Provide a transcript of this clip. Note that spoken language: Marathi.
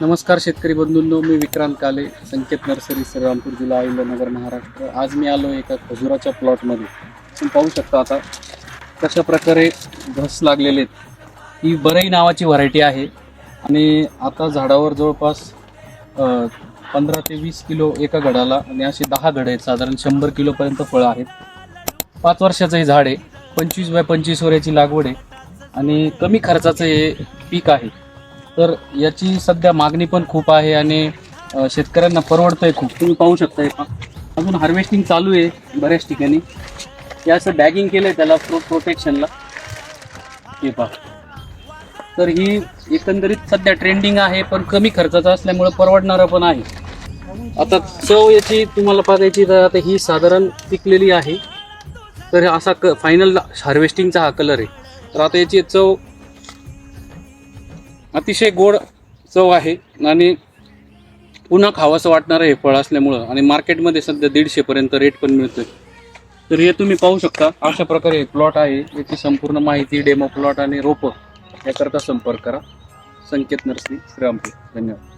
नमस्कार शेतकरी बंधूंनो मी विक्रांत काले संकेत नर्सरी श्रीरामपूर जिल्हा अहिल्यानगर महाराष्ट्र. आज मी आलो एका खजुराच्या प्लॉटमध्ये तुम्ही पाहू शकता आता कशा प्रकारे घस लागलेले आहेत. ही बरई नावाची व्हरायटी आहे आणि आता झाडावर जवळपास पंधरा ते वीस किलो एका गडाला आणि असे दहा गड आहेत. साधारण शंभर किलोपर्यंत फळं आहेत. पाच वर्षाचं हे झाड आहे. पंचवीस बाय पंचवीस वर याची लागवड आहे आणि कमी खर्चाचं हे पीक आहे. तर याची सध्या मागणी पण खूप आहे आणि अ, शेतकऱ्यांना परवडतंय खूप. तुम्ही पाहू शकता हे पहा. अजून हार्वेस्टिंग चालू आहे बऱ्याच ठिकाणी. हे असं बॅगिंग केलंय त्याला फ्रूट प्रोटेक्शनला हे पहा. तर ही एकंदरीत सध्या ट्रेंडिंग आहे पण कमी खर्चाचं असल्यामुळे परवडणारं पण आहे. आता चव याची तुम्हाला बघायची तर आता ही साधारण पिकलेली आहे. तर असा क फायनल हार्वेस्टिंगचा हा कलर आहे. तर आता याची चव अतिशय गोड चव आहे आणि पुन्हा खावंसं वाटणारं हे फळ असल्यामुळं आणि मार्केटमध्ये सध्या दीडशेपर्यंत रेट पण मिळतोय. तर हे तुम्ही पाहू शकता. अशा प्रकारे प्लॉट आहे. याची संपूर्ण माहिती डेमो प्लॉट आणि रोपं याकरता संपर्क करा. संकेत नर्सरी श्रीरामपूर. धन्यवाद.